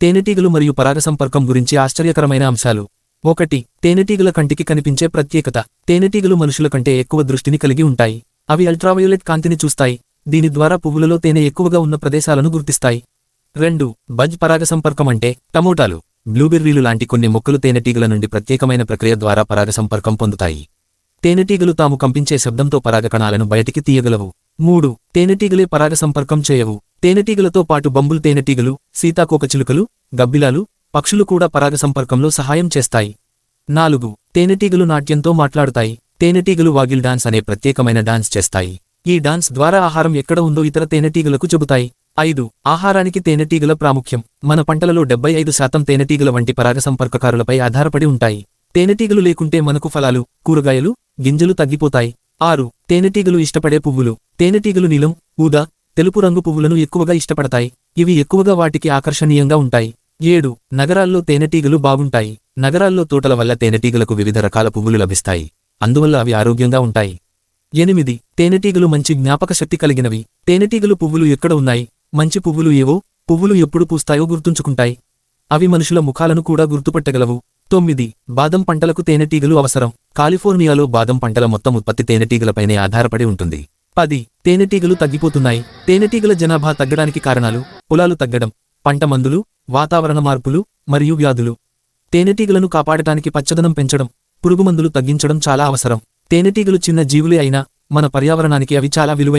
తేనెటీగలు మరియు పరాగ సంపర్కం గురించి ఆశ్చర్యకరమైన అంశాలు. ఒకటి తేనెటీగల కంటికి కనిపించే ప్రత్యేకత. తేనెటీగలు మనుషుల కంటే ఎక్కువ దృష్టిని కలిగి ఉంటాయి. అవి అల్ట్రావయోలెట్ కాంతిని చూస్తాయి. దీని ద్వారా పువ్వులలో తేనె ఎక్కువగా ఉన్న ప్రదేశాలను గుర్తిస్తాయి. రెండు బజ్ పరాగ సంపర్కం అంటే టమోటాలు. బ్లూబెర్రీలు లాంటి కొన్ని మొక్కలు తేనెటీగల నుండి ప్రత్యేకమైన ప్రక్రియ ద్వారా పరాగ సంపర్కం పొందుతాయి. తేనెటీగలు తాము కంపించే శబ్దంతో పరాగ కణాలను బయటికి తీయగలవు. మూడు తేనెటీగలే పరాగ సంపర్కం చేయవు. తేనెటీగలతో పాటు బంబులు తేనెటీగలు సీతాకోకచిలుకలు గబ్బిలాలు పక్షులు కూడా పరాగ సంపర్కంలో సహాయం చేస్తాయి. నాలుగు తేనెటీగలు నాట్యంతో మాట్లాడుతాయి. తేనెటీగలు వాగిల్ డాన్స్ అనే ప్రత్యేకమైన డాన్స్ చేస్తాయి. ఈ డాన్స్ ద్వారా ఆహారం ఎక్కడ ఉందో ఇతర తేనెటీగలకు చెబుతాయి. ఐదు ఆహారానికి తేనెటీగల ప్రాముఖ్యం. మన పంటలలో డెబ్బై ఐదు శాతం తేనెటీగల వంటి పరాగ సంపర్కకారులపై ఆధారపడి ఉంటాయి. తేనెటీగలు లేకుంటే మనకు ఫలాలు కూరగాయలు గింజలు తగ్గిపోతాయి. ఆరు తేనెటీగలు ఇష్టపడే పువ్వులు. తేనెటీగలు నీలం ఊదా తెలుపు రంగు పువ్వులను ఎక్కువగా ఇష్టపడతాయి. ఇవి ఎక్కువగా వాటికి ఆకర్షణీయంగా ఉంటాయి. ఏడు నగరాల్లో తేనెటీగలు బాగుంటాయి. నగరాల్లో తోటల వల్ల తేనెటీగలకు వివిధ రకాల పువ్వులు లభిస్తాయి. అందువల్ల అవి ఆరోగ్యంగా ఉంటాయి. ఎనిమిది తేనెటీగలు మంచి జ్ఞాపక శక్తి కలిగినవి. తేనెటీగలు పువ్వులు ఎక్కడ ఉన్నాయి? మంచి పువ్వులు ఏవో? పువ్వులు ఎప్పుడు పూస్తాయో గుర్తుంచుకుంటాయి. అవి మనుషుల ముఖాలను కూడా గుర్తుపట్టగలవు. తొమ్మిది బాదం పంటలకు తేనెటీగలు అవసరం. కాలిఫోర్నియాలో బాదం పంటల మొత్తం ఉత్పత్తి తేనెటీగలపైనే ఆధారపడి ఉంటుంది. పది తేనెటీగలు తగ్గిపోతున్నాయి. తేనెటీగల జనాభా తగ్గడానికి కారణాలు పొలాలు తగ్గడం పంట మందులు వాతావరణ మార్పులు మరియు వ్యాధులు. తేనెటీగలను కాపాడటానికి పచ్చదనం పెంచడం పురుగుమందులు తగ్గించడం చాలా అవసరం. తేనెటీగలు చిన్న జీవులే అయినా మన పర్యావరణానికి అవి చాలా విలువైన